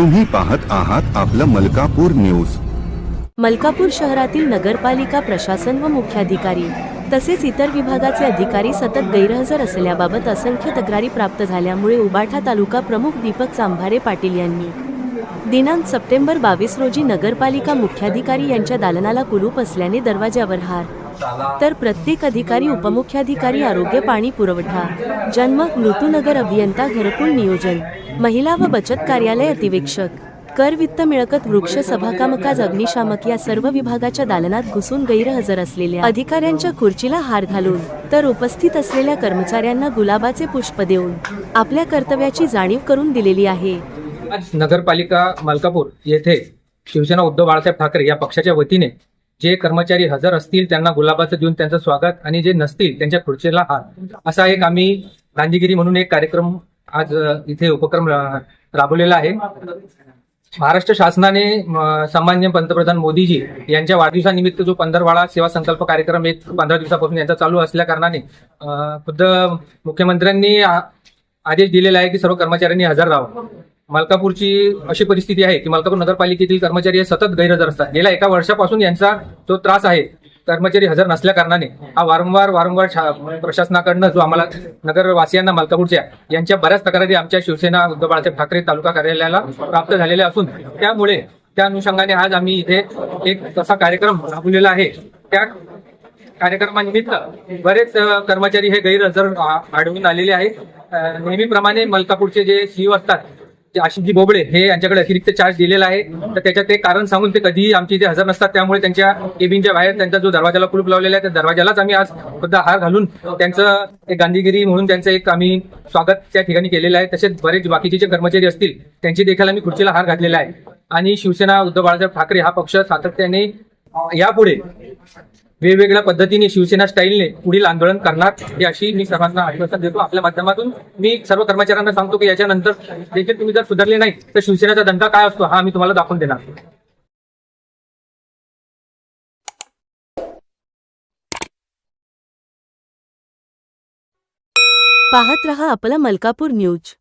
तुम्ही पाहत आहात आपलं मलकापूर न्यूज. मलकापूर शहरातील नगरपालिका प्रशासन व मुख्याधिकारी तसेच इतर विभागाचे अधिकारी सतत गैरहजर असल्याबाबत असंख्य तक्रारी प्राप्त झाल्यामुळे उबाठा तालुका प्रमुख दीपक चांभारे पाटील यांनी दिनांक सप्टेंबर बावीस रोजी नगरपालिका मुख्याधिकारी यांच्या दालनाला कुलूप असल्याने दरवाजावर हार तर प्रत्येक अधिकारी उपमुख्याधिकारी आरोग्य पाणी पुरवठा जन्म मृत्यूनगर अभियंता घरकुल नियोजन महिला व बचत कार्यालय अतिवेक्षक कर वित्त मिळकत वृक्ष सभा कामकाज अग्निशामक या सर्व विभागाच्या दालनात घुसून गैरहजर असलेल्या अधिकाऱ्यांच्या खुर्चीला हार घालून तर उपस्थित असलेल्या कर्मचाऱ्यांना गुलाबाचे पुष्प देऊन आपल्या कर्तव्याची जाणीव करून दिलेली आहे. आज नगरपालिका मलकापूर येथे शिवसेना उद्धव बाळासाहेब ठाकरे या पक्षाच्या वतीने जे कर्मचारी हजर असतील त्यांना गुलाबाचं देऊन त्यांचं स्वागत आणि जे नसतील त्यांच्या खुर्चीला हात. असा एक आम्ही गांधीगिरी म्हणून एक कार्यक्रम आज इथे उपक्रम राबवलेला आहे. महाराष्ट्र शासनाने सामान्य पंतप्रधान मोदीजी यांच्या वाढदिवसानिमित्त जो पंधरवाडा सेवा संकल्प कार्यक्रम एक पंधरा दिवसापासून यांचा चालू असल्या कारणाने खुद्द मुख्यमंत्र्यांनी आदेश दिलेला आहे की सर्व कर्मचाऱ्यांनी हजर राहावं. मलकापूरची अशी परिस्थिती आहे की मलकापूर नगरपालिकेतील कर्मचारी हे सतत गैरहजर असतात. गेल्या एका वर्षापासून यांचा जो त्रास आहे कर्मचारी हजर नसल्या कारणाने हा वारंवार वारंवार शा- प्रशासनाकडनं जो आम्हाला नगरवासियांना मलकापूरच्या यांच्या बऱ्याच तक्रारी आमच्या शिवसेना उद्धव बाळासाहेब ठाकरे तालुका कार्यालयाला प्राप्त झालेल्या असून त्यामुळे त्या अनुषंगाने आज आम्ही इथे एक तसा कार्यक्रम राबवलेला आहे. त्या कार्यक्रमानिमित्त बरेच कर्मचारी हे गैरहजर आढळून आलेले आहे नेहमीप्रमाणे मलकापूरचे जे सीईओ असतात आशिषजी बोबडे हे यांच्याकडे अतिरिक्त चार्ज दिलेला आहे. तर त्याच्यात ते कारण सांगून ते कधीही आमच्या इथे हजर नसतात. त्यामुळे त्यांच्या केबिनच्या बाहेर त्यांचा जो दरवाजाला कुलूप लावलेला आहे त्या दरवाजालाच आम्ही आज सुद्धा हार घालून त्यांचं एक गांधीगिरी म्हणून त्यांचं एक आम्ही स्वागत त्या ठिकाणी केलेलं आहे. तसेच बरेच बाकीचे जे कर्मचारी असतील त्यांची देखील आम्ही खुर्चीला हार घातलेला आहे. आणि शिवसेना उद्धव बाळासाहेब ठाकरे हा पक्ष सातत्याने यापुढे वेगवेगळ्या पद्धतीने शिवसेना स्टाईलने पुढील आंदोलन करणार ही अशी मी सर्वांना आश्वासन देतो. आपल्या माध्यमातून मी सर्व कर्मचाऱ्यांना सांगतो की याच्यानंतर देखील तुम्ही जर सुधारले नाही तर शिवसेनेचा दंडा काय असतो हा मी तुम्हाला दाखवून देणार. पाहत रहा आपला मलकापूर न्यूज.